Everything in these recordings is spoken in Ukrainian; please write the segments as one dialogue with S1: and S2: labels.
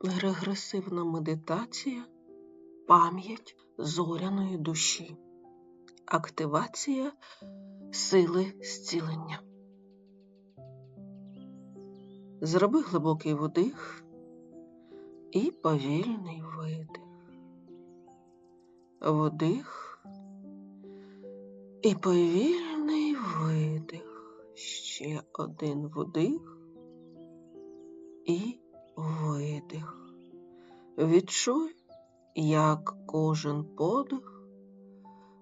S1: регресивна медитація, пам'ять зоряної душі, активація сили зцілення. Зроби глибокий вдих і повільний видих. Вдих і повільний видих. Ще один вдих і видих. Відчуй, як кожен подих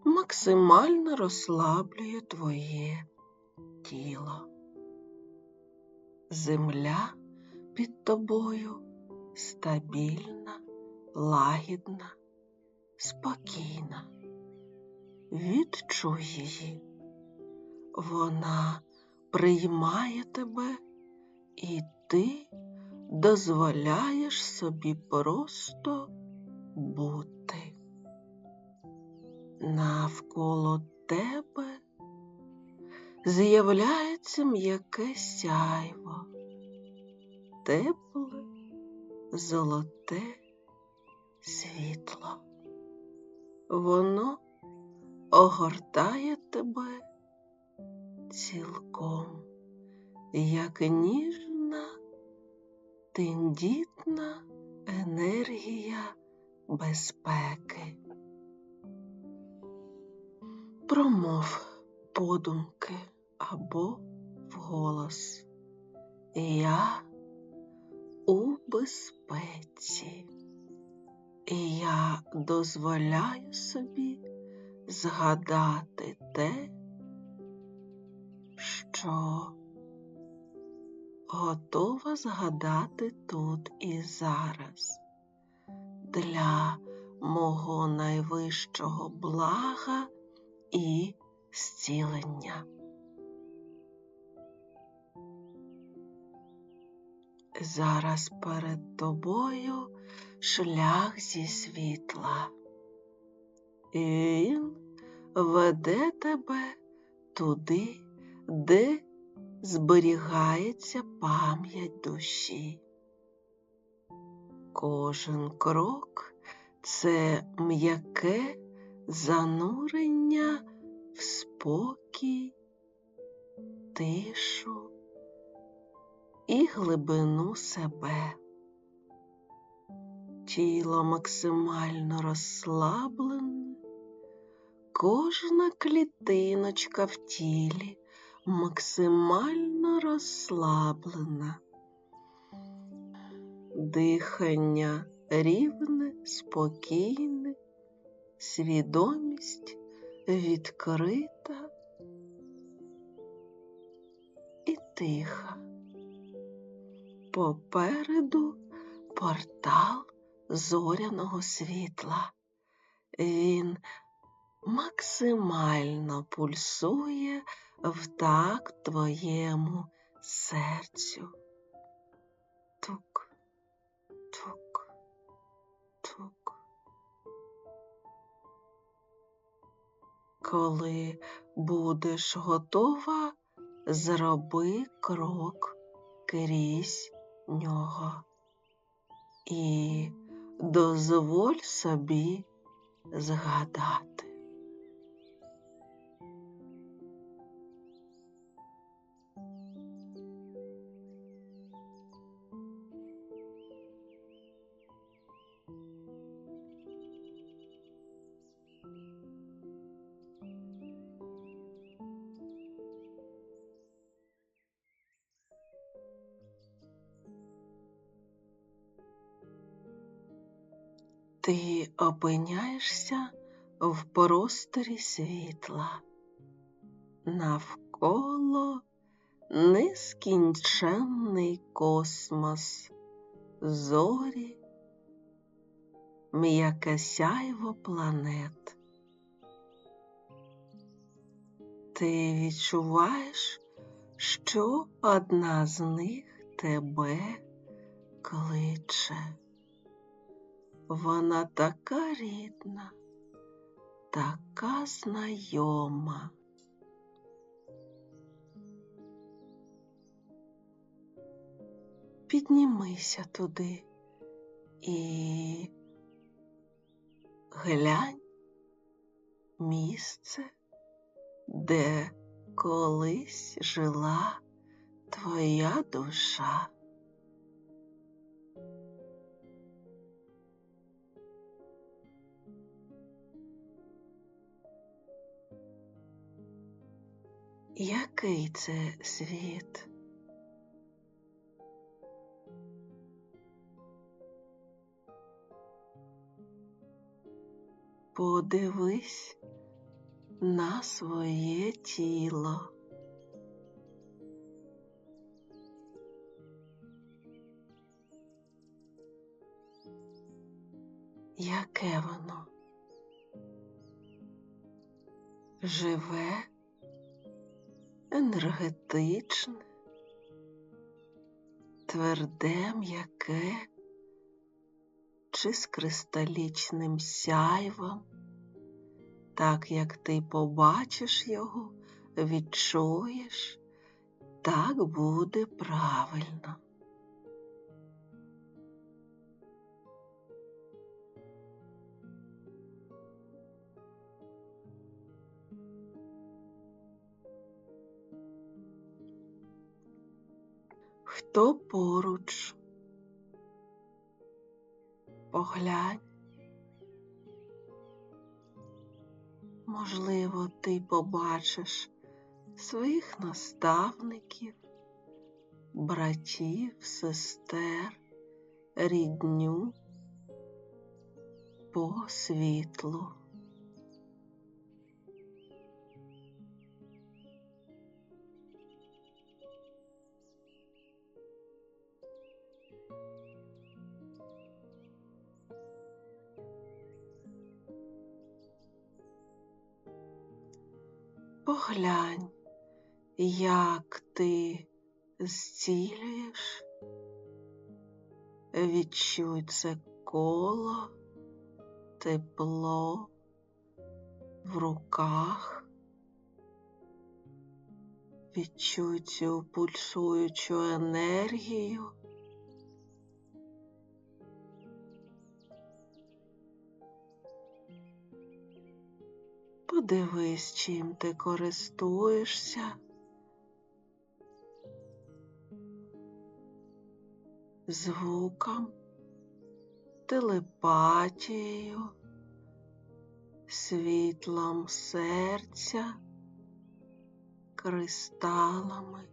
S1: максимально розслаблює твоє тіло. Земля під тобою стабільна, лагідна, спокійна. Відчуй її. Вона приймає тебе, і ти дозволяєш собі просто бути. Навколо тебе з'являється м'яке сяйво, тепле, золоте світло. Воно огортає тебе цілком, як ніжна, тендітна енергія безпеки. Промов подумки або вголос. Я у безпеці, і я дозволяю собі згадати те, що готова згадати тут і зараз для мого найвищого блага і зцілення. Зараз перед тобою шлях зі світла. І він веде тебе туди, де зберігається пам'ять душі. Кожен крок це м'яке занурення в спокій, тишу і глибину себе. Тіло максимально розслаблене, кожна клітиночка в тілі максимально розслаблена, дихання рівне, спокійне, свідомість відкрита і тиха. Попереду портал зоряного світла. Він максимально пульсує в такт твоєму серцю. Тук, тук, тук. Коли будеш готова, зроби крок крізь нього і дозволь собі згадати. Ти опиняєшся в просторі світла, навколо нескінченний космос, зорі, м'яке сяйво планет. Ти відчуваєш, що одна з них тебе кличе. Вона така рідна, така знайома. Піднімися туди І глянь місце, де колись жила твоя душа. Який це світ? Подивись на своє тіло. Яке воно? Живе, енергетичне, тверде, м'яке чи з кристалічним сяйвом, так як ти побачиш його, відчуєш, так буде правильно. Хто поруч? Поглянь. Можливо, ти побачиш своїх наставників, братів, сестер, рідню по світлу. Поглянь, як ти зцілюєш, відчуй це коло, тепло в руках, відчуй цю пульсуючу енергію. Подивись, чим ти користуєшся. Звуком, телепатією, світлом серця, кристалами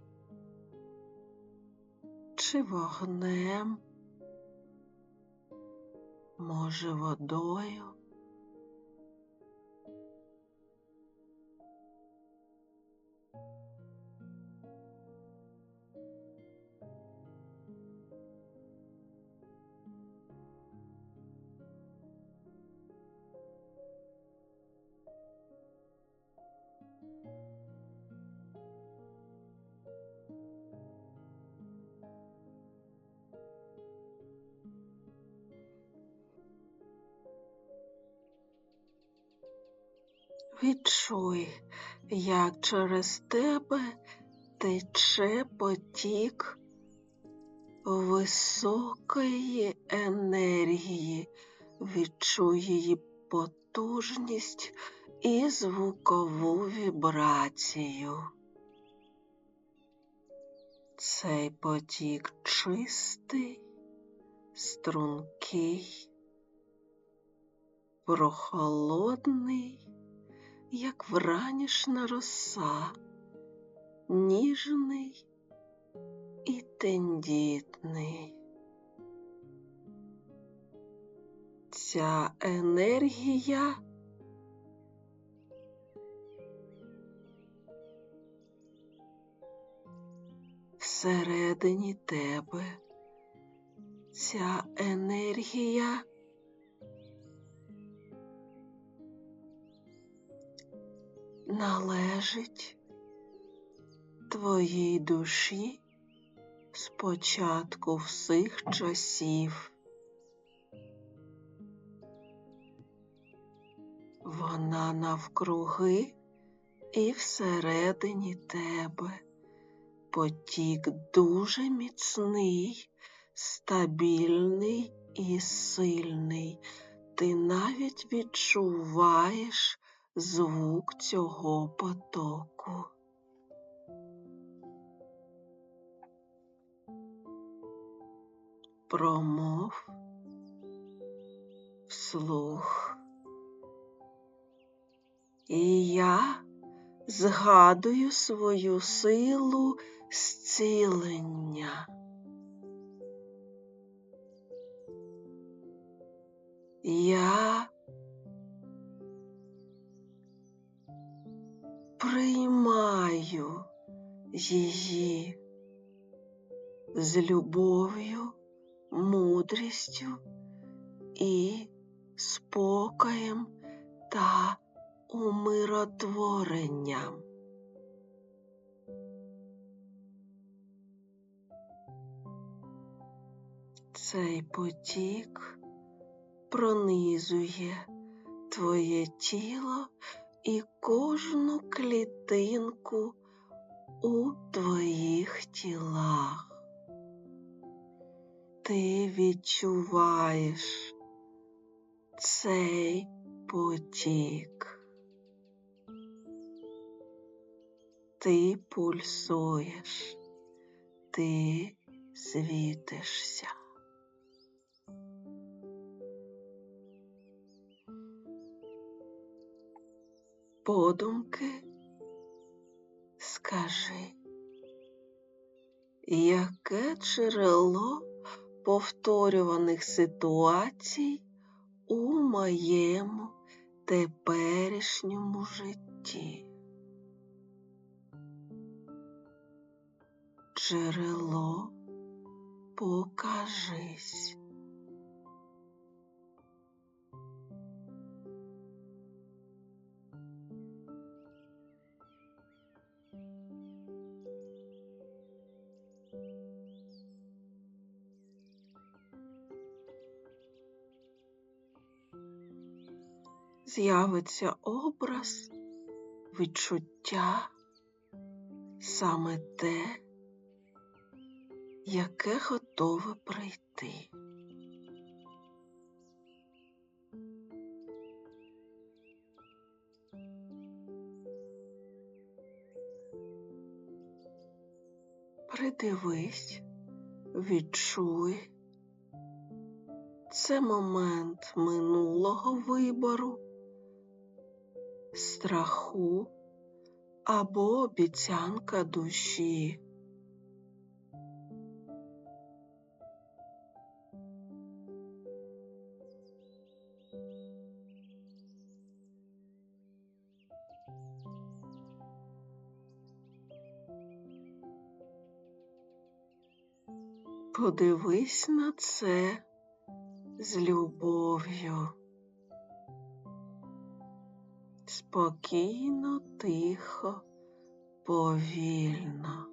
S1: чи вогнем, може водою. Відчуй, як через тебе тече потік високої енергії, відчуй її потужність і звукову вібрацію. Цей потік чистий, стрункий, прохолодний як вранішна роса, ніжний і тендітний. Ця енергія всередині тебе. Ця енергія належить твоїй душі з початку всіх часів. Вона навкруги і всередині тебе потік дуже міцний, стабільний і сильний. Ти навіть відчуваєш звук цього потоку. Промов вслух. І я згадую свою силу зцілення. Я її з любов'ю, мудрістю і спокоєм та умиротворенням. Цей потік пронизує твоє тіло і кожну клітинку у твоїх тілах. Ти відчуваєш цей потік. Ти пульсуєш, ти світишся. Подумки скажи, яке джерело повторюваних ситуацій у моєму теперішньому житті? Джерело покажись. З'явиться образ, відчуття, саме те, яке готове прийти. Придивись, відчуй. Це момент минулого вибору, страху або обіцянка душі. Подивись на це з любов'ю. Спокійно, тихо, повільно.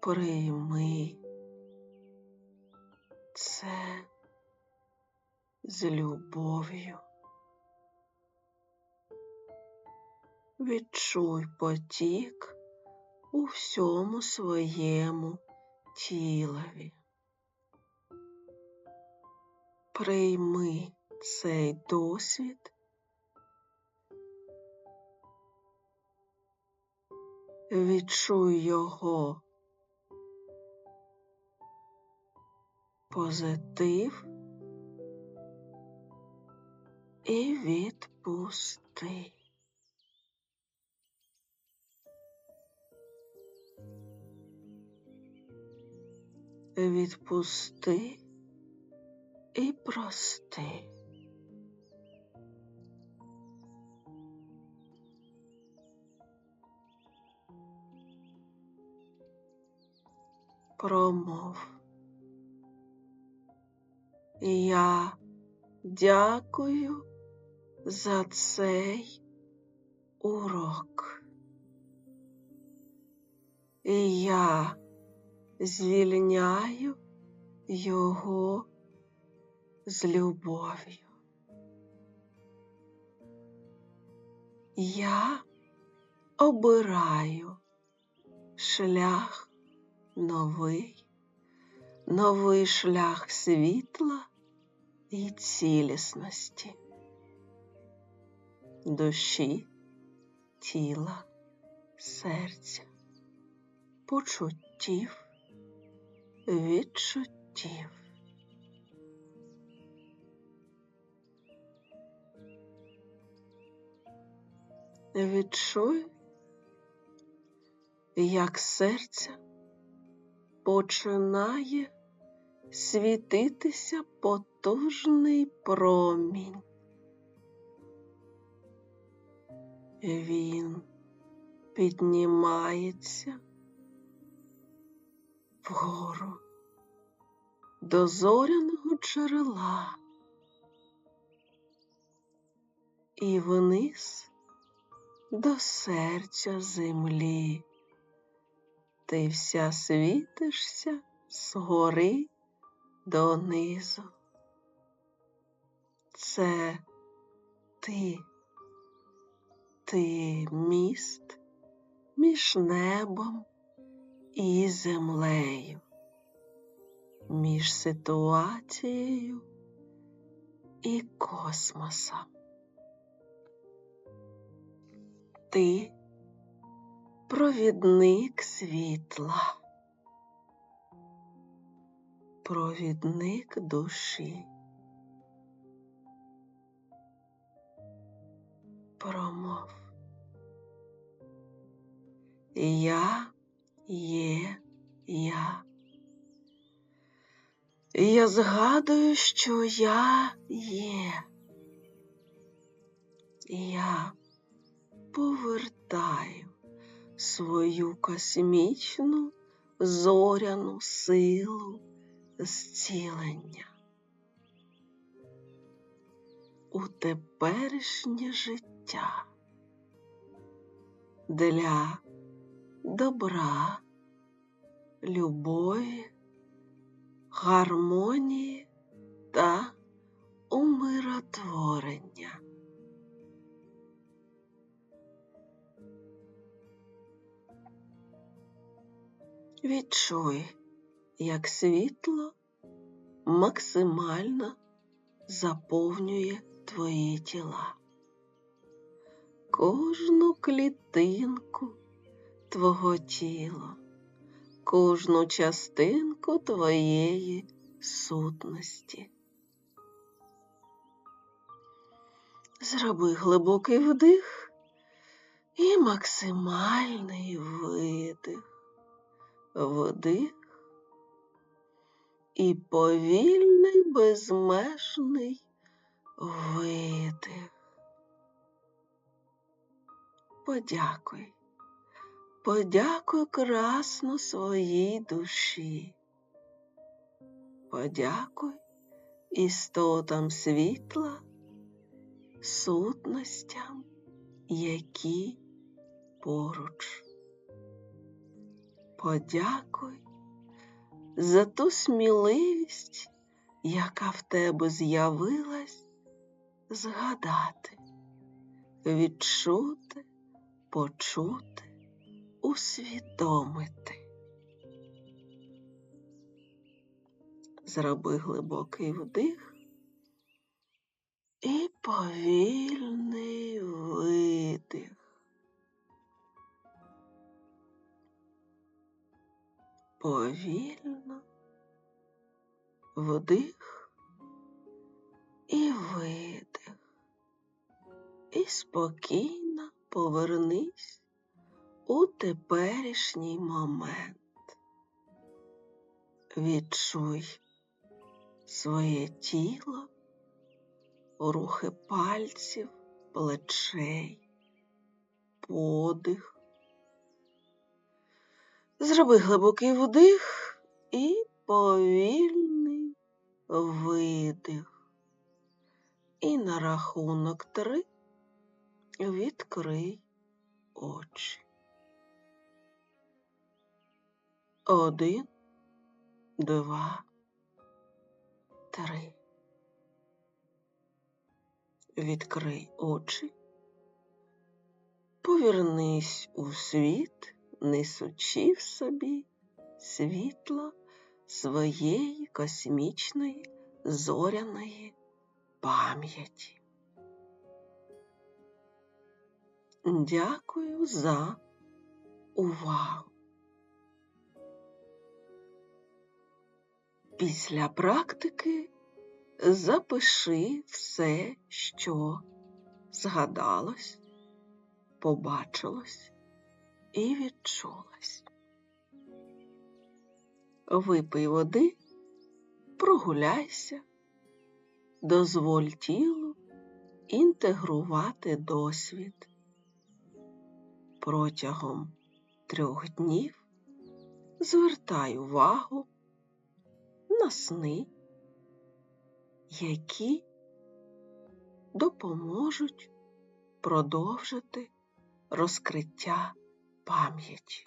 S1: Прийми це з любов'ю. Відчуй потік у всьому своєму тілові. Прийми цей досвід, відчуй його позитив і відпусти. Відпусти і прости. Промов. Я дякую за цей урок. І я звільняю його з любов'ю. Я обираю шлях новий, новий шлях світла і цілісності, душі, тіла, серця, почуттів, відчуттів. Відчуй, як серце починає світитися потужний промінь. Він піднімається вгору до зоряного джерела і вниз до серця землі. Ти вся світишся згори донизу. Це ти, ти міст між небом і землею, між ситуацією і космосом. Ти провідник світла, провідник душі. Промов. Я є я. Я згадую, що я є. Я повертаю свою космічну зоряну силу зцілення у теперішнє життя для добра, любові, гармонії та умиротворення. Відчуй, як світло максимально заповнює твої тіла, кожну клітинку твого тіла, кожну частинку твоєї сутності. Зроби глибокий вдих і максимальний видих вдих і повільний безмежний видих. Подякуй, подякуй красно своїй душі. Подякуй істотам світла, сутностям, які поруч подякуй за ту сміливість, яка в тебе з'явилась згадати, відчути, почути, усвідомити. Зроби глибокий вдих і повільний видих. Повільно вдих і видих, і спокійно повернись у теперішній момент. Відчуй своє тіло, рухи пальців, плечей, подих. Зроби глибокий вдих і повільний видих. І на рахунок три відкрий очі. Один, два, три. Відкрий очі, повернись у світ несучи в собі світло своєї космічної зоряної пам'яті. Дякую за увагу. Після практики запиши все, що згадалось, побачилось і відчулось. Випий води, прогуляйся, дозволь тілу інтегрувати досвід. Протягом трьох днів звертай увагу на сни, які допоможуть продовжити розкриття пам'яті.